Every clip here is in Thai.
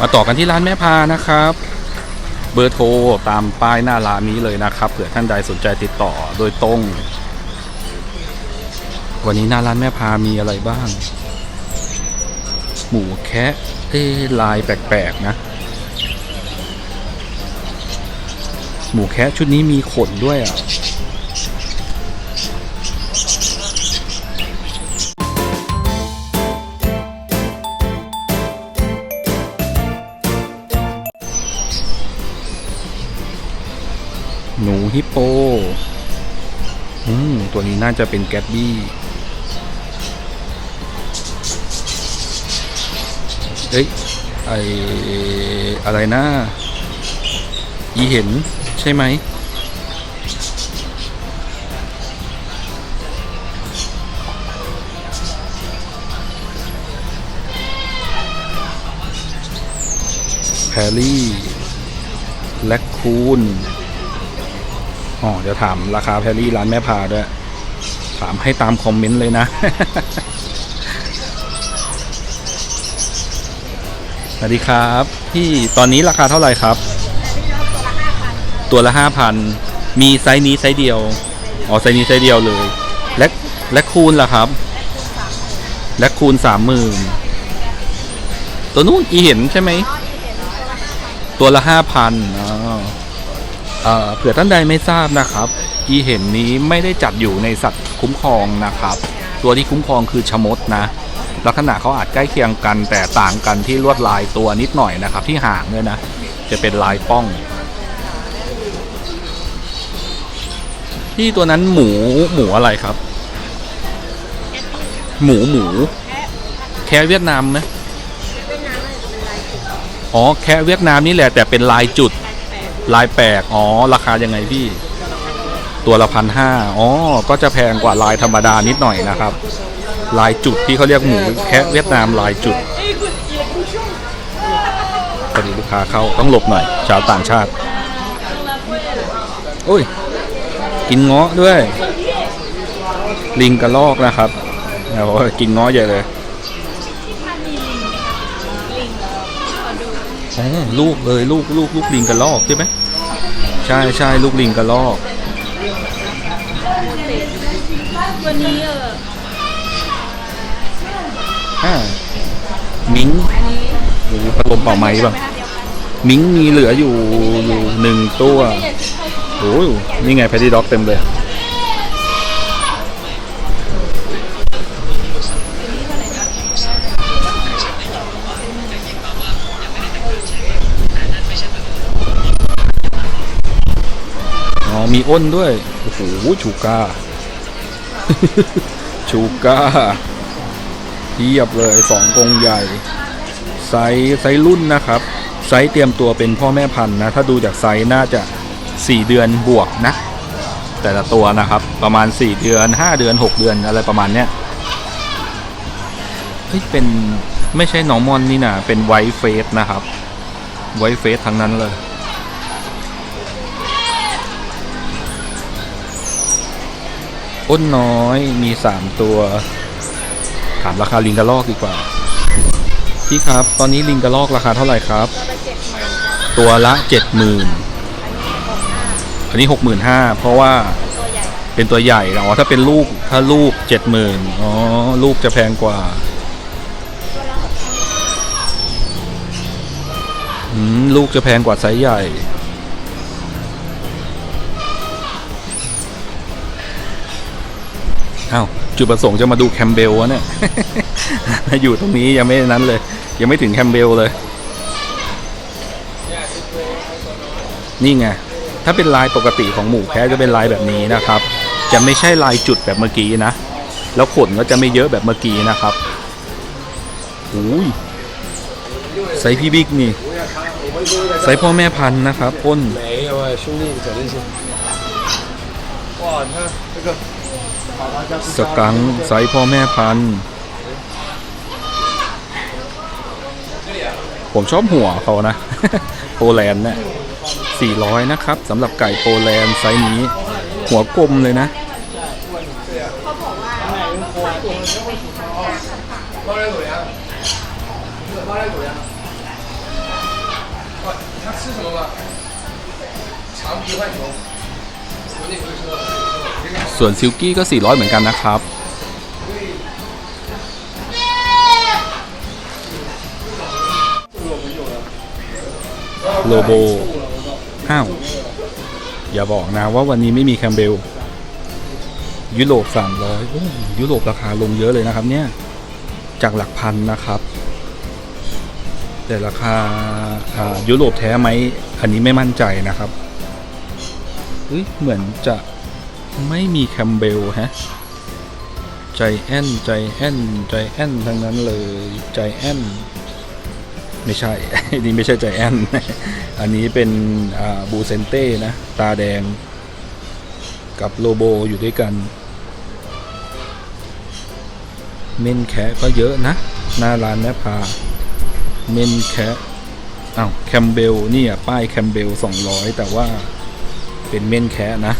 มาต่อกันที่ร้านแม่พานะครับ เบอร์โทรตามป้ายหน้าร้านนี้เลยนะครับเผื่อท่านใดสนใจติดต่อโดยตรง วันนี้หน้าร้านแม่พามีอะไรบ้าง หมูแคะเอ้ลายแปลกๆนะ หมูแคะชุดนี้มีขนด้วยอะ ฮิปโปอืมตัวนี้น่าจะเป็นแกตบี้เอ้ยไออะไรนะอีเห็นใช่ไหมแพรรี่แลคคูน อ๋อเดี๋ยวถามราคาแพรรี่ร้านแม่พาด้วย ถามให้ตามคอมเมนต์เลยนะ สวัสดีครับพี่ตอนนี้ราคาเท่าไหร่ครับ ตัวละห้าพันมีไซส์นี้ไซส์เดียว อ๋อไซส์นี้ไซส์เดียวเลย และและคูณล่ะครับ และคูณสามหมื่นตัวนู้นอีเห็นใช่ไหม ตัวละห้าพันอ๋อ เอ่อเผื่อท่านใดไม่ทราบนะครับอีเห็นนี้ไม่ได้จัดอยู่ในสัตว์คุ้มครองนะครับ ตัวที่คุ้มครองคือชะมดนะลักษณะเขาอาจใกล้เคียงกัน แต่ต่างกันที่ลวดลายตัวนิดหน่อยนะครับ ที่หางเนี่ยนะ จะเป็นลายป้อง ที่ตัวนั้นหมูหมูอะไรครับ หมูหมู แค่เวียดนามไหมอ๋อแค่เวียดนามนี่แหละแต่เป็นลายจุด ลายแปลกอ๋อ ราคายังไงพี่ ตัวละพันห้าอ๋อ ก็จะแพงกว่าลายธรรมดานิดหน่อยนะครับ ลายจุดที่เขาเรียกหมูแคะเวียดนามลายจุดพอดีลูกค้าเข้าต้องหลบหน่อย ชาวต่างชาติโอ้ย กินเงาะด้วย ลิงกระลอกนะครับโอ้โหกินเงาะใหญ่เลย ลูกเลยลูกลูกลูกลิงกระลอกใช่ไหมใช่ใช่ลูกลิงกระลอกวันนี้เอออ่ามิงโอ้โหพัดลมเป่าไม้ป่ะมิงมีเหลืออยู่อยู่หนึ่งตัวโอ้ยนี่ไงแพดดี้ด็อกเต็มเลย มีอ้นด้วย โอ้โหชูก้าชูก้าเทียบเลยสองกงใหญ่ ไซส์ไซส์รุ่นนะครับ ไซส์เตรียมตัวเป็นพ่อแม่พันธุ์นะ ถ้าดูจากไซส์น่าจะ 4 เดือนบวกนะ แต่ละตัวนะครับ ประมาณ 4 เดือน 5 เดือน 6 เดือนอะไรประมาณเนี้ยเฮ้ยเป็นไม่ใช่หนอร์มอนนี่นะเป็นไวท์เฟสนะครับ ไวท์เฟสทั้งนั้นเลย อ้นน้อยมี3ตัว ถามราคาลิงกระลอกดีกว่า พี่ครับ ตอนนี้ลิงกระลอกราคาเท่าไหร่ครับ ตัวละเจ็ดหมื่นอันนี้หกหมื่นห้าเพราะว่าเป็นตัวใหญ่อ๋อถ้าเป็นลูกถ้าลูกเจ็ดหมื่นอ๋อลูกจะแพงกว่าอืมลูกจะแพงกว่าไซส์ใหญ่ อ้าวจุดประสงค์จะมาดูแคมเบลวะเนี่ย อยู่ตรงนี้ยังไม่นั้นเลย ยังไม่ถึงแคมเบลเลย นี่ไง ถ้าเป็นลายปกติของหมูแพ้จะเป็นลายแบบนี้นะครับ จะไม่ใช่ลายจุดแบบเมื่อกี้นะ แล้วขนก็จะไม่เยอะแบบเมื่อกี้นะครับอุ้ยไซส์พี่บิ๊กนี่ไซส์พ่อแม่พันธุ์นะครับอ้น 没有哎，兄弟，你讲这些。哇，你看这个，把它家 สกังไซพ่อแม่พันผมชอบหัวเขานะ โปแลนด์เนี่ย400 นะครับสำหรับไก่โปแลนด์ไซส์นี้ หัวกลมเลยนะเขา ส่วนซิลกี้ก็ 400 เหมือนกันนะครับ โลโบห้าว อย่าบอกนะว่าวันนี้ไม่มีแคมเบล ยุโรป 300โอ้ยุโรปราคาลงเยอะเลยนะครับเนี่ย จากหลักพันนะครับ แต่ราคายุโรปแท้ไหม อันนี้ไม่มั่นใจนะครับเหมือนจะ ไม่มีแคมเบลฮะใจแอนใจแอนใจแอนทั้งนั้นเลยใจแอนไม่ใช่นนี้ไม่ใช่ใจแอน อันนี้เป็นบูเซนเต้นะ ตาแดง กับโลโบอยู่ด้วยกัน เมนแคะก็เยอะนะ หน้าร้านแม่พา เมนแคะอ้าวแคมเบลนี่อะป้ายแคมเบล200 แต่ว่าเป็นเมนแคะนะ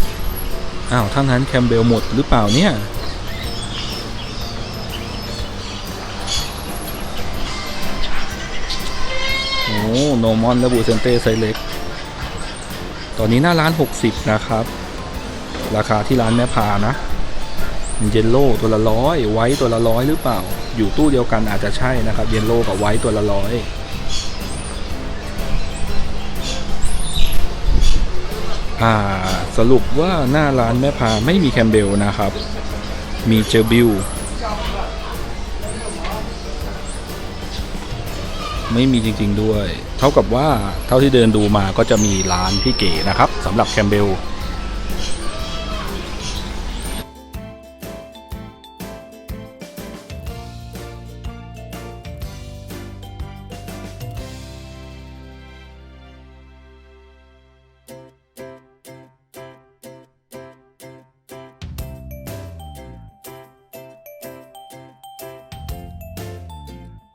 อ้าวทั้งนั้นแคมเบลหมดหรือเปล่าเนี่ย โอ้โนมอนและบูเซนเต้ไซเล็ก ตอนนี้หน้าร้าน 60 นะครับ ราคาที่ร้านแม่พานะเยลโล่ตัวละร้อยไว้ตัวละร้อยหรือเปล่า อยู่ตู้เดียวกันอาจจะใช่นะครับ เยลโล่กับไว้ตัวละร้อย อ่าสรุปว่าหน้าร้านแม่พาไม่มีแคมเบลนะครับ มีเจอบิลไม่มีจริง ๆด้วย เท่ากับว่าเท่าที่เดินดูมาก็จะมีร้านที่เก๋นะครับสำหรับแคมเบล